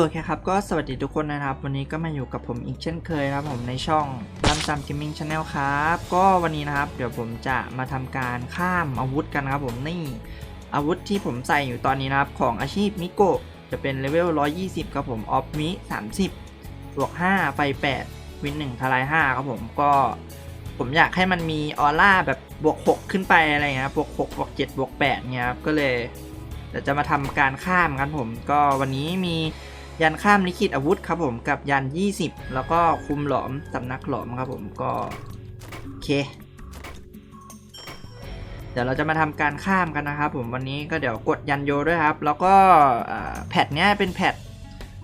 โอเคครับก็สวัสดีทุกคนนะครับ วันนี้ก็มาอยู่กับผมอีกเช่นเคยนะครับผมในช่องรัมซัมเกมมิ่งชาแนลครับ ก็วันนี้นะครับ เดี๋ยวผมจะมาทำการข้ามอาวุธกันครับผมนี่อาวุธที่ผมใส่อยู่ตอนนี้นะครับ ของอาชีพมิโกะจะเป็นเลเวล 120 ครับผมออฟมิ 30บวก 5 ไฟ 8 วิน1ทลาย 5 ครับผมก็ผมอยากให้มันมีออร่าแบบบวก 6 ขึ้นไปอะไรเงี้ยครับบวก 6 บวก 7 บวก8เงี้ยครับก็เลยเดี๋ยวจะมาทำการข้ามกันผม ก็วันนี้มี ยันข้ามลิขิตอาวุธครับผมกับยัน 20 แล้วก็คุมหลอมสำนักหลอมครับผมก็โอเค เดี๋ยวเราจะมาทำการข้ามกันนะครับผมวันนี้ก็เดี๋ยวกดยันโยด้วยครับ แล้วก็แพทเนี้ยเป็นแพท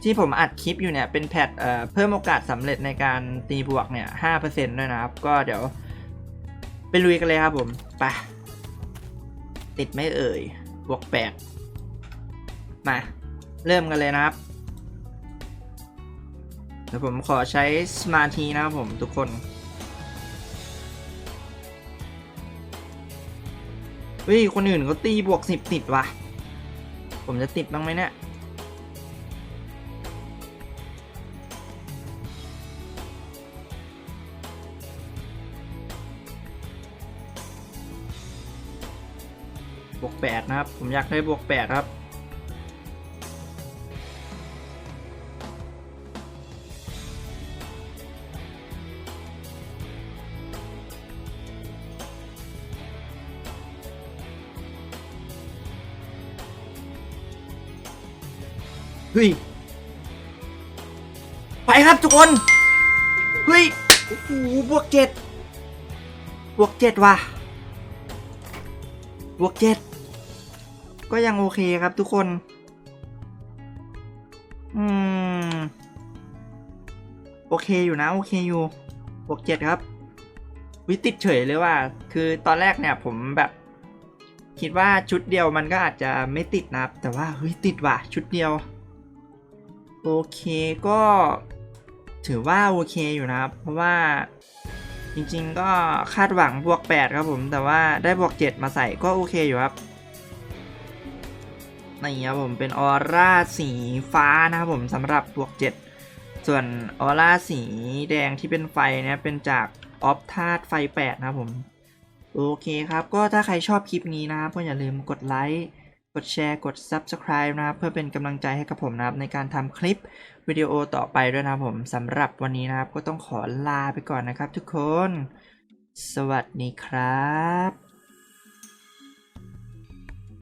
ที่ผมอัดคลิปอยู่เนี่ยเป็นแพทเอ่อเพิ่มโอกาสสำเร็จในการตีบวกเนี่ย5%ด้วยนะครับ ก็เดี๋ยวไปลุยกันเลยครับผมไปติดไม่เอ่ยบวกแปดมา เริ่มกันเลยนะครับ ดี๋ยวผมขอใช้สมาธินะครับผมทุกคนเฮ้ย คนอื่นเขาตีบวกสิบติดว่ะ ผมจะติดบ้างไหมเนี่ย บวกแปดนะครับ ผมอยากได้บวกแปดครับ เฮ้ย ไปครับทุกคน เฮ้ย โอ้โห บวกเจ็ดบวกเจ็ดว่ะ บวกเจ็ด ก็ยังโอเคครับทุกคน อืม โอเคอยู่นะ โอเคอยู่ บวกเจ็ดครับ วิติดเฉยเลยว่า คือตอนแรกเนี่ยผมแบบคิดว่าชุดเดียวมันก็อาจจะไม่ติดนะครับ แต่ว่าเฮ้ยติดว่ะ ชุดเดียว โอเคก็ถือว่าโอเคอยู่นะครับ เพราะว่าจริงๆก็คาดหวังบวก 8 ครับผม แต่ว่าได้บวก 7 มาใส่ก็โอเคอยู่ครับนี่ครับผมเป็นออร่าสีฟ้านะครับผมสำหรับบวก 7 ส่วนออร่าสีแดงที่เป็นไฟเนี่ยเป็นจากออฟธาตุไฟ 8 นะครับผม โอเคครับ ก็ถ้าใครชอบคลิปนี้นะครับก็อย่าลืมกดไลค์ กดแชร์กด Subscribe นะครับ เพื่อเป็นกำลังใจให้กับผมนะครับ ในการทำคลิปวิดีโอต่อไปด้วยนะครับผมสำหรับวันนี้นะครับ ก็ต้องขอลาไปก่อนนะครับทุกคน สวัสดีครับ